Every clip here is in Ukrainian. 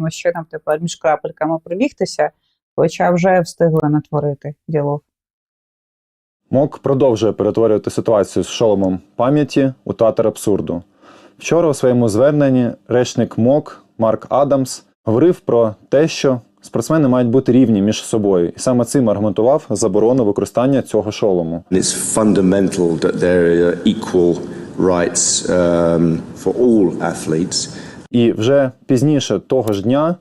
якимось чином тепер між крапельками прилігтися, хоча вже встигли натворити діло. МОК продовжує перетворювати ситуацію з шоломом пам'яті у театр абсурду. Вчора у своєму зверненні речник МОК Марк Адамс говорив про те, що спортсмени мають бути рівні між собою, і саме цим аргументував заборону використання цього шолому. It's fundamental that there are equal rights um, for all athletes. І вже пізніше того ж дня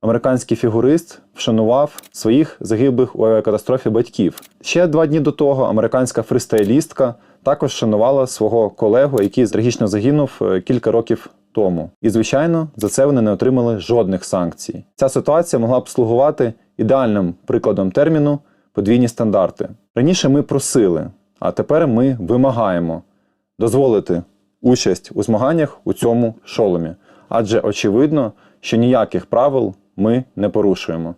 американський фігурист вшанував своїх загиблих у авіакатастрофі батьків. Ще два дні до того американська фристайлістка також вшанувала свого колегу, який трагічно загинув е, кілька років тому. І, звичайно, за це вони не отримали жодних санкцій. Ця ситуація могла б слугувати ідеальним прикладом терміну подвійні стандарти. Раніше ми просили, а тепер ми вимагаємо дозволити участь у змаганнях у цьому шоломі, адже очевидно, що ніяких правил ми не порушуємо.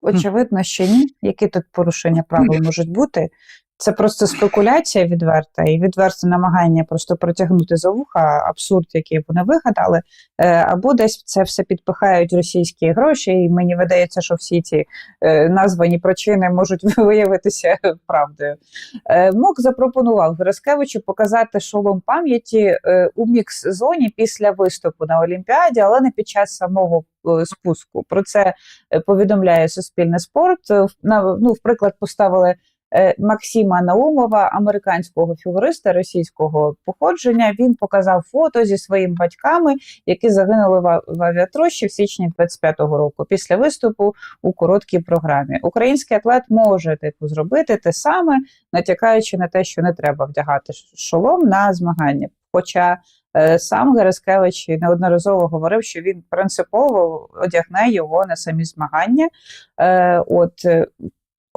Очевидно, що ні. Які тут порушення правил можуть бути? Це просто спекуляція відверта і відверте намагання просто протягнути за вуха абсурд, який вони вигадали, Е, або десь це все підпихають російські гроші, і мені видається, що всі ці е, названі причини можуть виявитися правдою. Е, МОК запропонував Гераскевичу показати шолом пам'яті у мікс-зоні після виступу на Олімпіаді, але не під час самого спуску. Про це повідомляє Суспільне спорт. На, ну, в приклад поставили Максима Наумова, американського фігуриста російського походження. Він показав фото зі своїми батьками, які загинули в, авіатрощі в січні 25-го року після виступу у короткій програмі. Український атлет може типу зробити те саме, натякаючи на те, що не треба вдягати шолом на змагання. Хоча е, сам Гераскевич неодноразово говорив, що він принципово одягне його на самі змагання. Е, от е,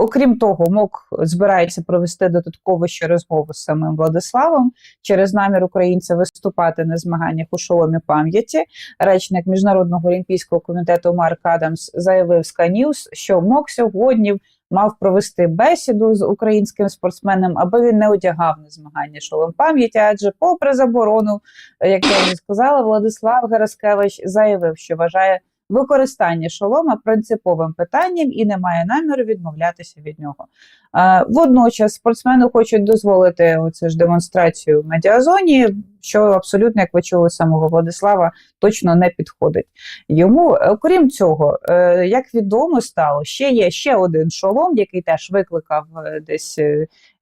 Окрім того, МОК збирається провести додатково ще розмову з самим Владиславом через намір українця виступати на змаганнях у шоломі пам'яті. Речник Міжнародного олімпійського комітету Марк Адамс заявив News, що МОК сьогодні мав провести бесіду з українським спортсменом, аби він не одягав на змагання шолом пам'яті. Адже, попри заборону, як я вже сказала, Владислав Гераскевич заявив, що вважає використання шолома принциповим питанням і не має наміру відмовлятися від нього. Водночас спортсмени хочуть дозволити оце ж демонстрацію в медіазоні, що абсолютно, як ви чули самого Владислава, точно не підходить. Йому, е, окрім цього, е, як відомо стало, ще є ще один шолом, який теж викликав е, десь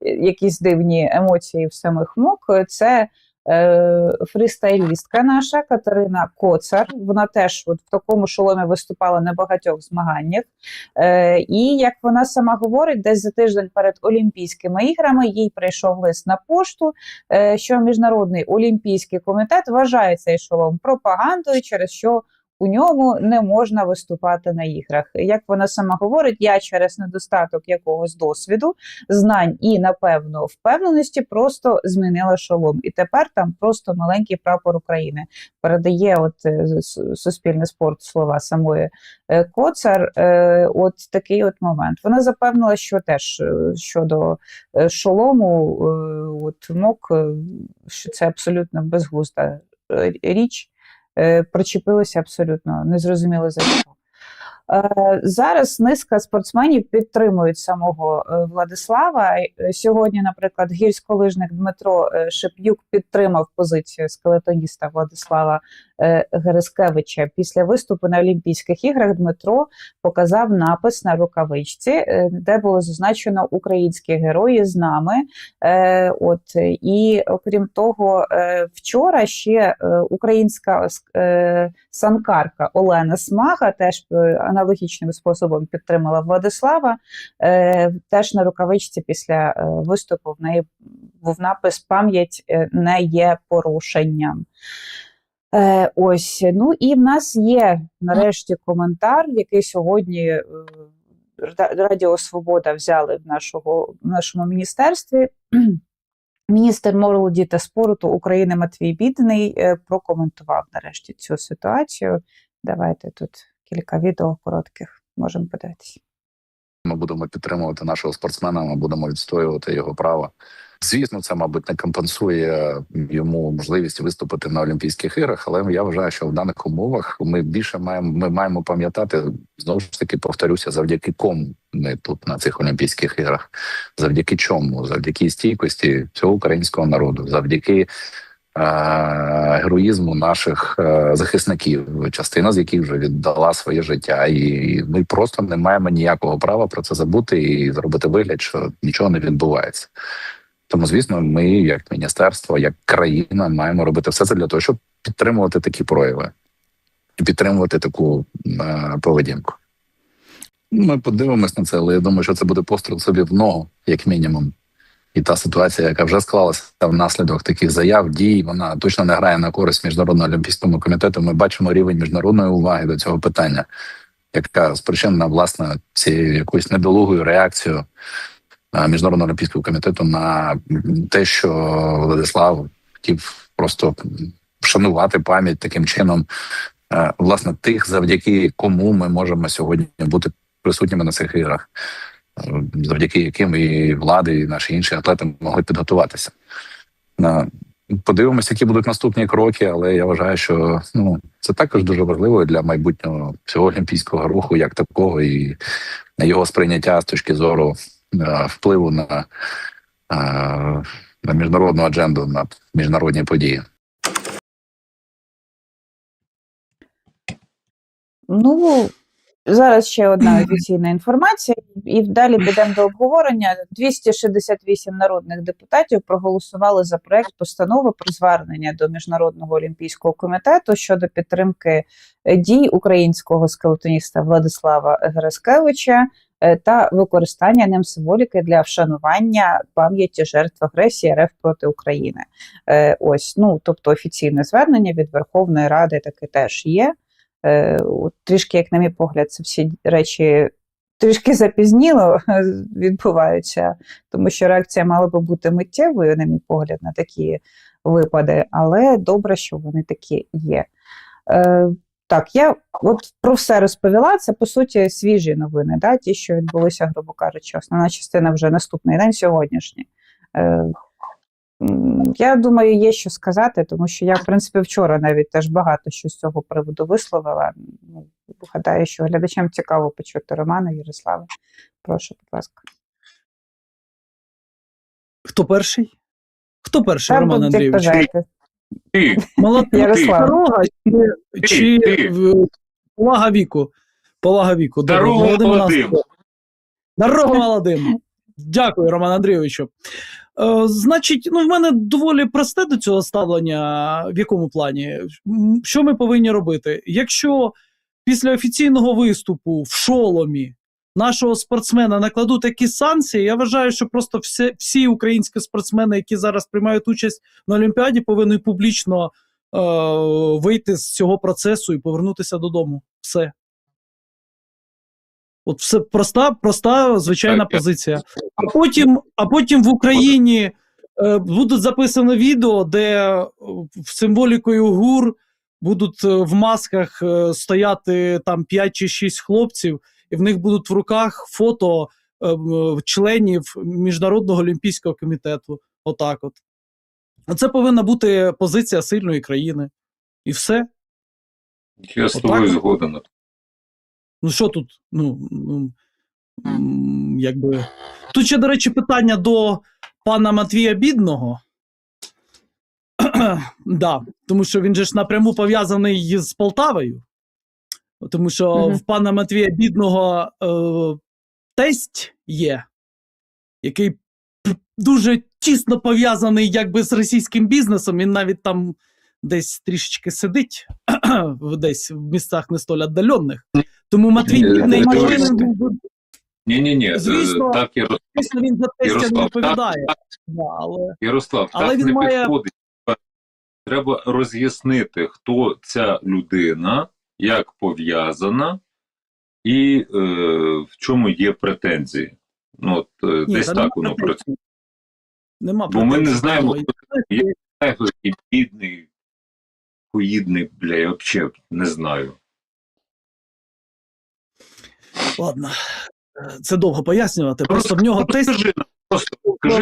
якісь дивні емоції в самих МОК. Це е, фристайлістка наша Катерина Коцар. Вона теж от в такому шоломі виступала на багатьох змаганнях. Е, і як вона сама говорить, десь за тиждень перед Олімпійськими іграми їй прийшов лист на пошту, е, що Міжнародний олімпійський комітет вважає цей шолом пропагандою, через що у ньому не можна виступати на іграх. Як вона сама говорить, я через недостаток якогось досвіду, знань і, напевно, впевненості просто змінила шолом. І тепер там просто маленький прапор України передає от е, суспільний спорт слова самої е, Коцар. Е, От такий от момент. Вона запевнила, що теж щодо шолому, от МОК, що це абсолютно безглузда річ. Е, Причепилися абсолютно незрозуміло за що. Е, Зараз низка спортсменів підтримують самого е, Владислава. Е, Сьогодні, наприклад, гірськолижник Дмитро Шеп'юк підтримав позицію скелетоніста Владислава Гераскевича. Після виступу на Олімпійських іграх Дмитро показав напис на рукавичці, де було зазначено українські герої з нами. От і окрім того, вчора ще українська санкарка Олена Смага теж е, аналогічним способом підтримала Владислава. Е, Теж на рукавичці після е, виступу в неї був напис Пам'ять е, не є порушенням. Е, ось, ну і в нас є нарешті коментар, який сьогодні Радіо Свобода взяли в нашого, в нашому міністерстві. Міністр молоді та спорту України Матвій Бідний е, прокоментував нарешті цю ситуацію. Давайте тут кілька відео коротких можемо подивитися. Ми будемо підтримувати нашого спортсмена. Ми будемо відстоювати його право Звісно, це, мабуть, не компенсує йому можливість виступити на Олімпійських іграх, але я вважаю, що в даних умовах ми більше маємо ми маємо пам'ятати знову ж таки, повторюся, завдяки кому ми тут на цих Олімпійських іграх, завдяки чому, завдяки стійкості цього українського народу, завдяки. е, Героїзму наших е, захисників, частина з яких вже віддала своє життя, і ми просто не маємо ніякого права про це забути і зробити вигляд, що нічого не відбувається. Тому, звісно, ми, як міністерство, як країна, маємо робити все це для того, щоб підтримувати такі прояви і підтримувати таку е, поведінку. Ну, Ми подивимось на це, але я думаю, що це буде постріл собі в ногу, як мінімум. І та ситуація, яка вже склалася внаслідок таких заяв, дій, вона точно не грає на користь міжнародного олімпійському комітету. Ми бачимо рівень міжнародної уваги до цього питання, яка спричинена власне цією якоюсь недолугою реакцією міжнародного олімпійського комітету на те, що Владислав хотів просто вшанувати пам'ять таким чином, власне, тих, завдяки кому ми можемо сьогодні бути присутніми на цих іграх, завдяки яким і влади, і наші інші атлети могли підготуватися. Подивимося, які будуть наступні кроки, але я вважаю, що ну це також дуже важливо для майбутнього всього олімпійського руху, як такого, і його сприйняття з точки зору впливу на, е, на міжнародну адженду, на міжнародні події. Ну, зараз ще одна офіційна інформація, і далі підемо до обговорення. 268 народних депутатів проголосували за проект постанови про звернення до Міжнародного олімпійського комітету щодо підтримки е, дій українського скелетоніста Владислава Гераскевича е, та використання ним символіки для вшанування пам'яті жертв агресії РФ проти України. Е, Ось, ну тобто офіційне звернення від Верховної Ради таке теж є. Е, трішки, як на мій погляд, це всі речі трішки запізніло відбуваються, тому що реакція мала би бути миттєвою, на мій погляд, на такі випади, але добре, що вони такі є. Так, я от про все розповіла. Це по суті свіжі новини, да, ті, що відбулися, грубо кажучи, основна частина вже наступний день сьогоднішній. Е, Я думаю, є що сказати, тому що я, в принципі, вчора навіть теж багато що з цього приводу висловила. Ну, гадаю, що глядачам цікаво почути Романа Ярослава. Прошу, будь ласка. Хто перший? Хто перший, Роман Андрійович? Ти, Молодець дорога чи, чи ти. повага віку? Повага віку. Добре, Дорога Володимир молодим. молодим. Дякую, Роман Андрійовичу. Е, значить, ну в мене доволі просте до цього ставлення. В якому плані? Що ми повинні робити? Якщо після офіційного виступу в шоломі нашого спортсмена накладуть такі санкції, я вважаю, що просто всі, всі українські спортсмени, які зараз приймають участь на Олімпіаді, повинні публічно е, вийти з цього процесу і повернутися додому. Все. От все проста, проста, звичайна Так, позиція. А потім, а потім в Україні е, будуть записано відео, де е, в символікою ГУР будуть е, в масках е, стояти там 5 чи 6 хлопців, і в них будуть в руках фото е, членів Міжнародного олімпійського комітету. Отак от. А це повинна бути позиція сильної країни. І все. Я з тобою от. згоден. Ну що тут? Ну, ну якби. Тут ще, до речі, питання до пана Матвія Бідного. да, тому що він же ж напряму пов'язаний з Полтавою. Тому що Мгм. в пана Матвія Бідного е, тесть є, який дуже тісно пов'язаний якби з російським бізнесом. Він навіть там десь трішечки сидить, десь в місцях не столь віддалених. Тому Матвій Бідний повинен був Ні, ні, ні. Звісно. Так, Ярослав, Звісно, він за тестя не відповідає. так, Да, але... Ярослав, Але так він не має- підходить. Треба роз'яснити, хто ця людина, як пов'язана і е, в чому є претензії. Ну, от, е, Ні, десь та так воно працює. Нема Бо ми не знаємо, хто такий бідний, хуїдний, бля, я взагалі не знаю. Ладно. Е, Це довго пояснювати. Просто в нього тесть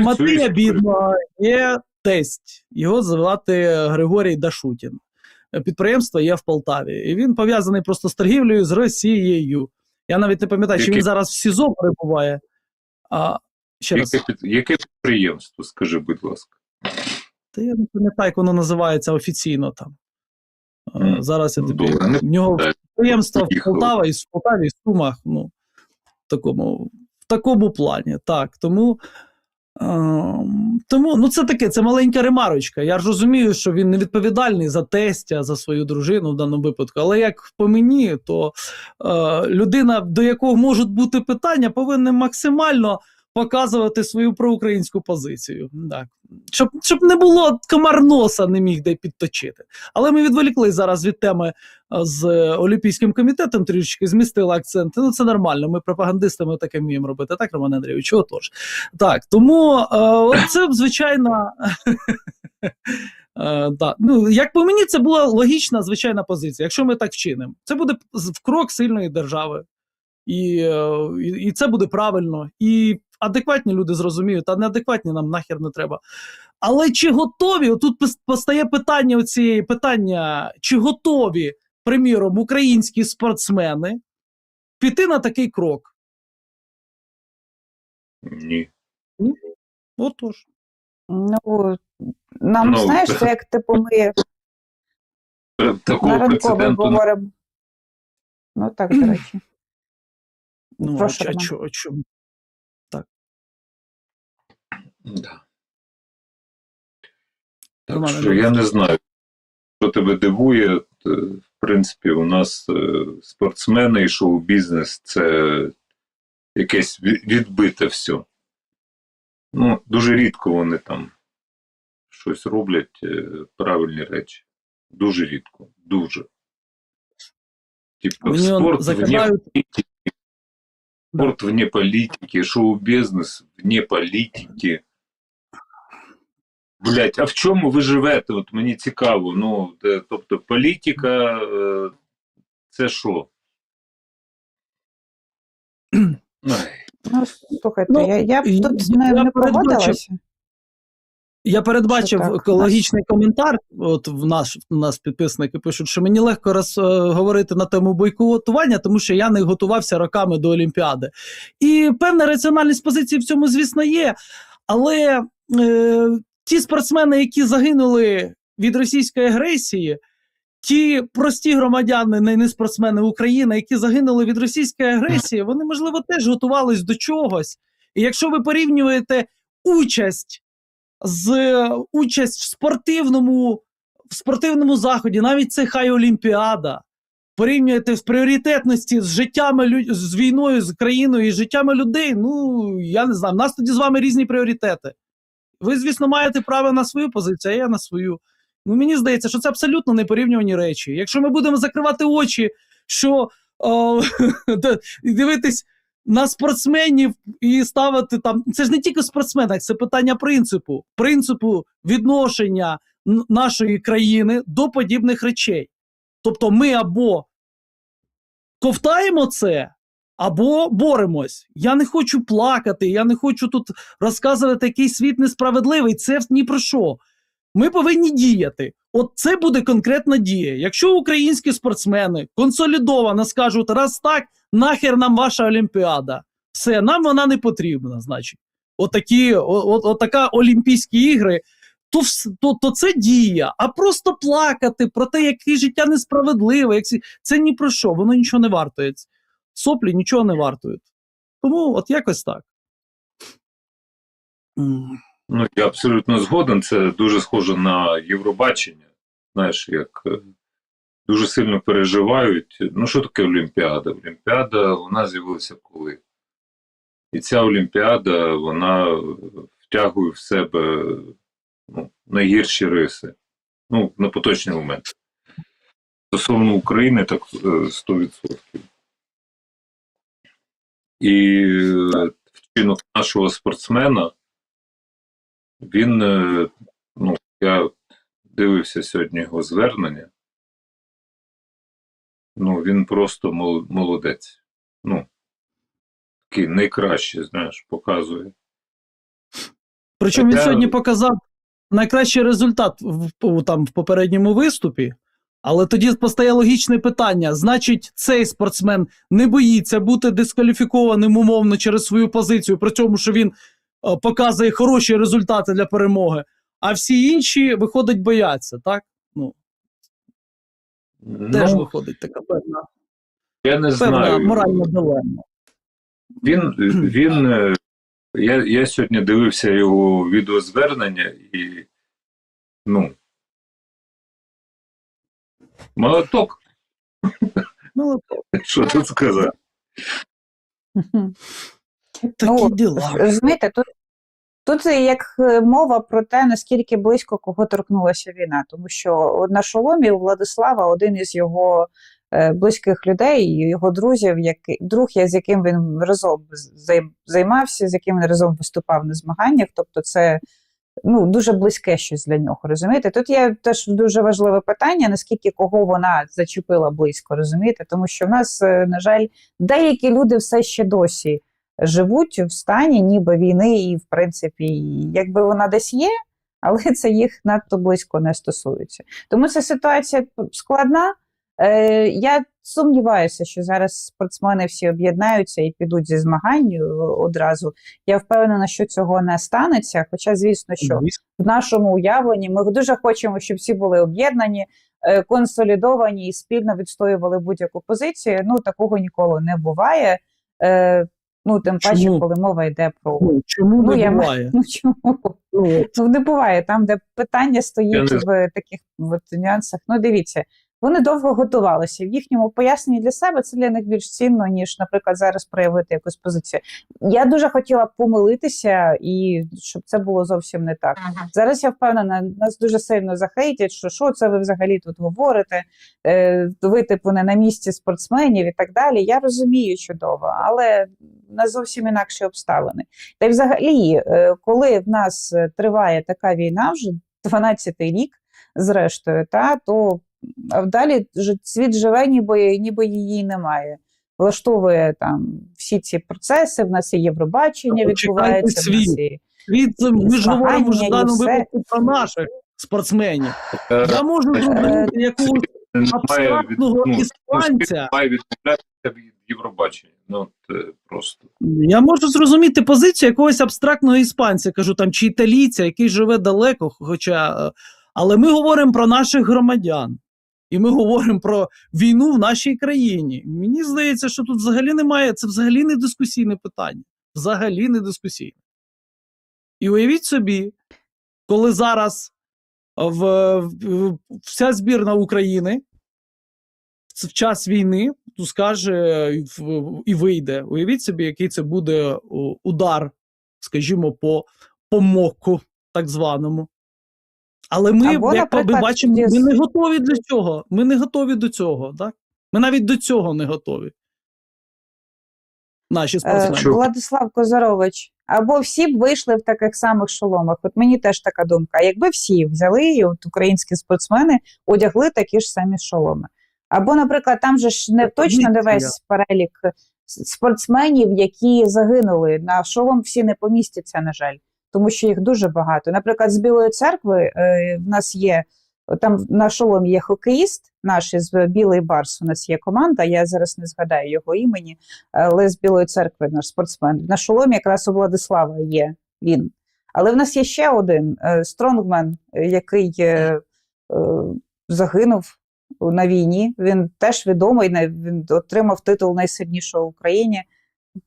Матвія історію. бідного є тесть. Його звати Григорій Дашутін. Підприємство є в Полтаві. І він пов'язаний просто з торгівлею з Росією. Я навіть не пам'ятаю, чи він зараз в СІЗО перебуває. А, ще раз. Яке, під- яке підприємство, скажи, будь ласка. Та я не пам'ятаю, як воно називається офіційно там. А, Зараз я тобі. добре, В нього підприємство в. Полтава і в Полтаві, і в Сумах. Ну, в такому, в такому плані. Так, тому. Ем, тому ну це таке, це маленька ремарочка. Я ж розумію, що він не відповідальний за тестя, за свою дружину в даному випадку. Але як по мені, то е, людина, до якого можуть бути питання, повинна максимально показувати свою проукраїнську позицію. Так. Щоб, щоб не було комар носа, не міг де підточити. Але ми відволікли зараз від теми е, з Олімпійським комітетом, трішки змістили акценти. Ну це нормально. Ми пропагандистами таке вміємо робити, так, Роман Андрійович? Отож. Так, тому е, це звичайно. Е, да. ну, як по мені, це була логічна звичайна позиція. Якщо ми так вчинимо, це буде в крок сильної держави. І, е, і, і це буде правильно. І адекватні люди зрозуміють, а неадекватні нам нахер не треба. Але чи готові? Тут постає питання оцієї питання: чи готові, приміром, українські спортсмени піти на такий крок? Ні. Отож. Ну, нам, Ну, знаєш, це як типу ми на ранкове говоримо. Ну так, до речі. Ну, а, Прошу, а, а чому? Да. Так що я не знаю, що тебе дивує. В принципі, у нас е, спортсмени і шоу-бізнес це якесь відбите все. Ну, дуже рідко вони там щось роблять е, правильні речі. Дуже рідко. Дуже. Типа, он спорт вне закидають- політики, спорт вне політики, шоу-бізнес вне політики. Блять, а в чому ви живете? От мені цікаво. Ну, де- тобто, політика е, це що? Ну, слухайте, Ну, я, я б тут я не, не погодилася. Я передбачив так, екологічний коментар. От в наш в нас підписники пишуть, що мені легко роз, е, говорити на тему бойкотування, тому що я не готувався роками до Олімпіади. І певна раціональність позиції в цьому, звісно, є. Але е, ті спортсмени, які загинули від російської агресії, ті прості громадяни, не, спортсмени України, які загинули від російської агресії, вони, можливо, теж готувались до чогось. І якщо ви порівнюєте участь з участь в спортивному, в спортивному заході, навіть це хай Олімпіада. Порівнюєте в пріоритетності з життями з війною, з країною і життями людей. Ну я не знаю. У нас тоді з вами різні пріоритети. Ви, звісно, маєте право на свою позицію, а я на свою. Ну, мені здається, що це абсолютно непорівнювані речі. Якщо ми будемо закривати очі, що о, дивитись на спортсменів і ставити там. Це ж не тільки спортсмени, це питання принципу, принципу відношення нашої країни до подібних речей. Тобто, ми або ковтаємо це, або боремось. Я не хочу плакати, я не хочу тут розказувати, який світ несправедливий. Це ні про що. Ми повинні діяти. От це буде конкретна дія. Якщо українські спортсмени консолідовано скажуть, раз так, нахер нам ваша Олімпіада. Все, нам вона не потрібна, значить. Отакі, о- от, отака Олімпійські ігри, то, то, то це дія. А просто плакати про те, яке життя несправедливе, як це ні про що, воно нічого не вартує. Соплі нічого не вартують. Тому от якось так. Ну, я абсолютно згоден. Це дуже схоже на Євробачення. Знаєш, як е, дуже сильно переживають. Ну, що таке Олімпіада? Олімпіада вона з'явилася коли? І ця Олімпіада вона е, втягує в себе ну, найгірші риси. Ну, на поточний момент. Стосовно України, так е, 100%. І е, вчинок нашого спортсмена. Він, е, ну, я дивився сьогодні його звернення. Ну, він просто молодець. Ну, такий найкращий, знаєш, показує. Причому він сьогодні показав найкращий результат в- там, в попередньому виступі. Але тоді постає логічне питання: значить, цей спортсмен не боїться бути дискваліфікованим умовно через свою позицію, при цьому, що він е, показує хороші результати для перемоги, а всі інші, виходить, бояться, так? Ну, теж Ну, виходить така певна, я не певна знаю. моральна дилемма. Він, він е, я, я сьогодні дивився його відеозвернення і ну. Молоток, Ну, що тут сказати. Такі Ну, діла. Розумієте, тут, тут як е, мова про те, наскільки близько кого торкнулася війна, тому що на шоломі у Владислава один із його е, близьких людей, його друзів, який, друг, я, з яким він разом займався, з яким він разом виступав на змаганнях. Тобто, це ну, дуже близьке щось для нього. Розумієте? Тут є теж дуже важливе питання, наскільки кого вона зачепила близько, розумієте? Тому що в нас, е, на жаль, деякі люди все ще досі живуть в стані ніби війни, і в принципі, якби вона десь є, але це їх надто близько не стосується. Тому ця ситуація складна. Е, я сумніваюся, що зараз спортсмени всі об'єднаються і підуть зі змагань е, одразу. Я впевнена, що цього не станеться. Хоча, звісно, що в нашому уявленні ми дуже хочемо, щоб всі були об'єднані, е, консолідовані і спільно відстоювали будь-яку позицію. Ну такого ніколи не буває. Е, Ну, тим паче, коли мова йде про Ну, чому Ну, не я буває? ну чому? Ну, не буває там, де питання стоїть в таких от нюансах. Ну, дивіться, вони довго готувалися. В їхньому поясненні для себе це для них більш цінно, ніж, наприклад, зараз проявити якусь позицію. Я дуже хотіла б помилитися і щоб це було зовсім не так. Зараз я впевнена, нас дуже сильно захейтять, що що це ви взагалі тут говорите, е, ви типу не на місці спортсменів і так далі. Я розумію чудово, але на зовсім інакші обставини. Та й взагалі, е, коли в нас е, триває така війна, вже 12-й рік, зрештою, та то а далі світ живе, ніби, ніби її немає. Влаштовує там всі ці процеси. В нас і Євробачення Та відбувається. В світ. і... Від, ми ж говоримо вже в даному випадку про наших спортсменів. Е, Я можу Е, зрозуміти якогось абстрактного ну, іспанця. від Євробачення. Ну, е, просто. Я можу зрозуміти позицію якогось абстрактного іспанця, кажу там, чи італійця, який живе далеко, хоча. е, Але ми говоримо про наших громадян. І ми говоримо про війну в нашій країні. Мені здається, що тут взагалі немає, це взагалі не дискусійне питання. Взагалі не дискусійне. І уявіть собі, коли зараз в, в- вся збірна України в час війни то скаже і вийде. Уявіть собі, який це буде удар, скажімо, по, по моку, так званому. Але ми, Або, як ми бачимо, ми не готові до цього. Ми не готові до цього, так? Ми навіть до цього не готові. Наші Е, спортсмени. Владислав Козарович, або всі б вийшли в таких самих шоломах. От мені теж така думка. Якби всі взяли, і от українські спортсмени одягли такі ж самі шоломи. Або, наприклад, там же ж не точно не весь перелік спортсменів, які загинули. На шолом всі не помістяться, на жаль, тому що їх дуже багато. Наприклад, з Білої церкви е, в нас є. Там на шоломі є хокеїст, наш із Білий Барс. У нас є команда. Я зараз не згадаю його імені але з Білої церкви наш спортсмен. На шоломі якраз у Владислава є він. Але в нас є ще один е, стронгмен, який е, е, загинув на війні. Він теж відомий, він отримав титул найсильнішого в Україні.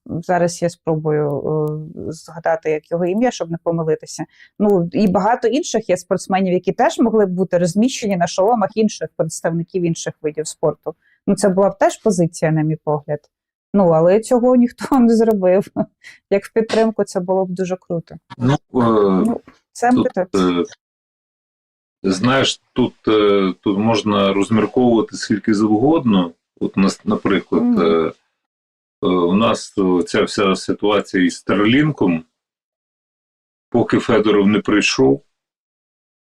Зараз я спробую е, згадати як його ім'я, щоб не помилитися. Ну і багато інших є спортсменів, які теж могли б бути розміщені на шоломах інших представників інших видів спорту. Ну, це була б теж позиція, на мій погляд. Ну, але цього ніхто не зробив. Як в підтримку, це було б дуже круто. Ну, е, Це Тут, е, знаєш, тут, тут можна розмірковувати скільки завгодно. От, наприклад, Мгм. Е, у нас е, ця вся ситуація із Старлінком, поки Федоров не прийшов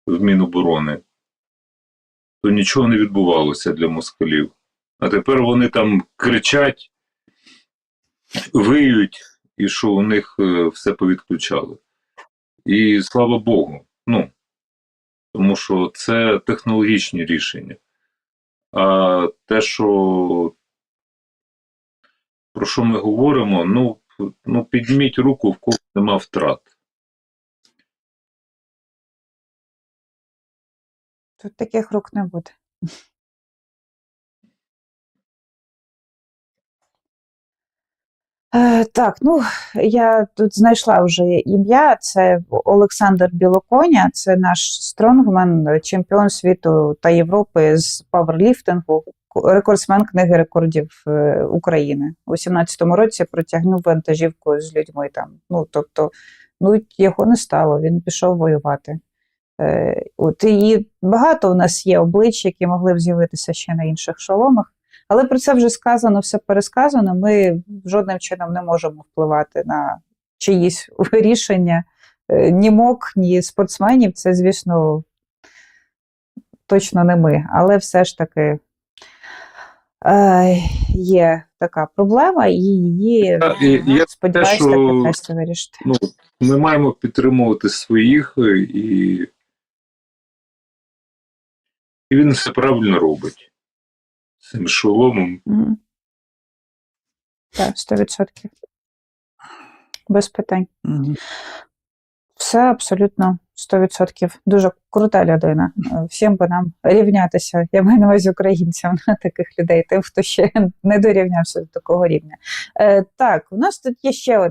в Міноборони, то нічого не відбувалося для москалів. А тепер вони там кричать, виють, і що у них е, все повідключали. І слава Богу. Ну, тому що це технологічні рішення. А те, що про що ми говоримо, ну, ну підніміть руку, в кого нема втрат. Тут таких рук не буде. Е, так, ну я тут знайшла вже ім'я. Це Олександр Білоконя, це наш стронгмен, чемпіон світу та Європи з паверліфтингу, рекордсмен книги рекордів е, України. У 17-му році протягнув вантажівку з людьми там. Ну тобто, ну його не стало, він пішов воювати. Е, От і багато у нас є облич, які могли б з'явитися ще на інших шоломах. Але про це вже сказано, все пересказано. Ми жодним чином не можемо впливати на чиїсь рішення е, ні мок, ні спортсменів. Це, звісно, точно не ми. Але все ж таки е, є така проблема, і її ну, сподіваюся, вдасться вирішити. Ну, ми маємо підтримувати своїх, е, і, і він все правильно робить. Цим шоломом. Мгм. Так, 100%. Без питань. Мгм. Все абсолютно 100%. Дуже крута людина. Всім би нам рівнятися. Я маю на увазі українцям на таких людей, тим, хто ще не дорівнявся до такого рівня. Е, так, у нас тут є ще одна